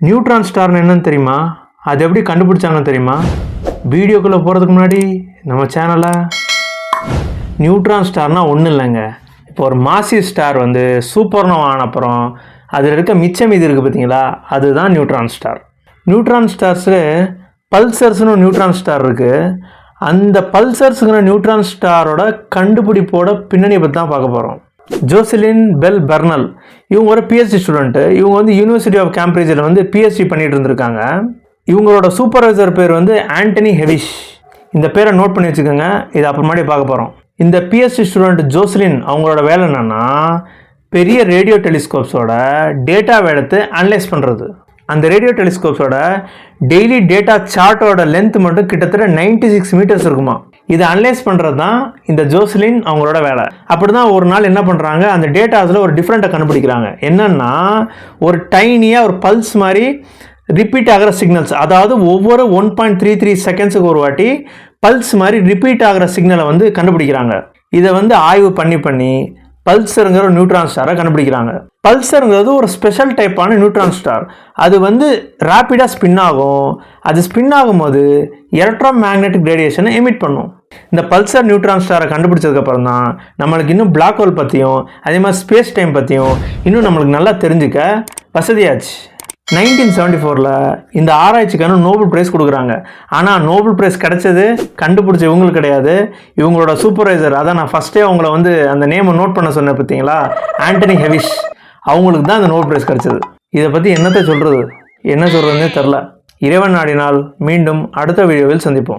Neutron ஸ்டார்னு என்னன்னு தெரியுமா? அது எப்படி கண்டுபிடிச்சாங்கன்னு தெரியுமா? வீடியோக்குள்ளே போகிறதுக்கு முன்னாடி நம்ம சேனலை நியூட்ரான் ஸ்டார்னால் ஒன்றும் இல்லைங்க. இப்போ ஒரு மாசி ஸ்டார் வந்து சூப்பர்னோவா ஆனப்புறம் அதில் இருக்க மிச்சம் இது இருக்குது பார்த்தீங்களா அதுதான் நியூட்ரான் ஸ்டார் நியூட்ரான் ஸ்டார்ஸில் பல்சர்ஸ்னு நியூட்ரான் ஸ்டார் இருக்குது அந்த பல்சர்ஸுங்கிற நியூட்ரான் ஸ்டாரோட கண்டுபிடிப்போட பின்னணியை பற்றி தான் பார்க்க போகிறோம் ஜோசிலின் பெல் பெர்னல். இவங்க ஒரு பிஎஸ்சி ஸ்டூடெண்ட்டு இவங்க வந்து யூனிவர்சிட்டி ஆஃப் கேம்பிரிட்ஜில் வந்து பிஎஸ்சி பண்ணிட்டு இருந்திருக்காங்க. இவங்களோட சூப்பர்வைசர் பேர் வந்து ஆண்டனி ஹெவிஷ் இந்த பேரை நோட் பண்ணி வச்சுக்கோங்க. இது அப்புறமாடி பார்க்க போகிறோம் இந்த பிஎஸ்சி ஸ்டூடெண்ட் ஜோஸ்லின் அவங்களோட வேலை என்னன்னா பெரிய ரேடியோ டெலிஸ்கோப்ஸோட டேட்டாவை எடுத்து அனலைஸ் பண்ணுறது அந்த ரேடியோ டெலிஸ்கோப்ஸோட டெய்லி டேட்டா சார்ட்டோட லென்த் மட்டும் கிட்டத்தட்ட 96 சிக்ஸ் மீட்டர்ஸ் இருக்குமா. இதை அனலைஸ் பண்ணுறது தான் இந்த ஜோஸ்லின் அவங்களோட வேலை. அப்படி தான் ஒரு நாள் என்ன பண்ணுறாங்க அந்த டேட்டாஸில் ஒரு டிஃப்ரெண்ட்டை கண்டுபிடிக்கிறாங்க. என்னன்னா ஒரு டைனியாக ஒரு பல்ஸ் மாதிரி ரிப்பீட் ஆகிற சிக்னல்ஸ் அதாவது ஒவ்வொரு ஒன் பாயிண்ட் த்ரீ த்ரீ செகண்ட்ஸுக்கு ஒரு வாட்டி பல்ஸ் மாதிரி ரிப்பீட் ஆகிற சிக்னலை வந்து கண்டுபிடிக்கிறாங்க. இதை வந்து ஆய்வு பண்ணி பண்ணி பல்சருங்கிற ஒரு நியூட்ரான் ஸ்டாரை கண்டுபிடிக்கிறாங்க. பல்சருங்கிறது ஒரு ஸ்பெஷல் டைப்பான நியூட்ரான் ஸ்டார் அது வந்து ரேப்பிடாக ஸ்பின் ஆகும். அது ஸ்பின் ஆகும்போது எலக்ட்ரோ மேக்னெட்டிக் ரேடியேஷனை எமிட் பண்ணும். இந்த பல்சர் நியூட்ரான் ஸ்டாரை கண்டுபிடிச்சதுக்கப்புறம் தான் நம்மளுக்கு இன்னும் பிளாக் ஹோல் பற்றியும் அதே மாதிரி ஸ்பேஸ் டைம் பற்றியும் இன்னும் நம்மளுக்கு நல்லா தெரிஞ்சுக்க வசதியாச்சு. நைன்டீன் செவன்டி ஃபோரில் இந்த ஆராய்ச்சிக்கான நோபல் பிரைஸ் கொடுக்குறாங்க. ஆனால் நோபல் ப்ரைஸ் கிடைச்சது கண்டுபிடிச்ச இவங்களுக்கு கிடையாது. இவங்களோட சூப்பர்வைசர் அதான் நான் ஃபஸ்ட்டே அவங்கள வந்து அந்த நேமை நோட் பண்ண சொன்னேன் பார்த்தீங்களா? ஆண்டனி ஹெவிஷ் அவங்களுக்கு தான் அந்த நோபல் பிரைஸ் கிடைச்சது. இதை பற்றி என்னத்தை சொல்கிறது என்ன சொல்கிறதுனே தெரில இறைவன் நாடினால் மீண்டும் அடுத்த வீடியோவில் சந்திப்போம்.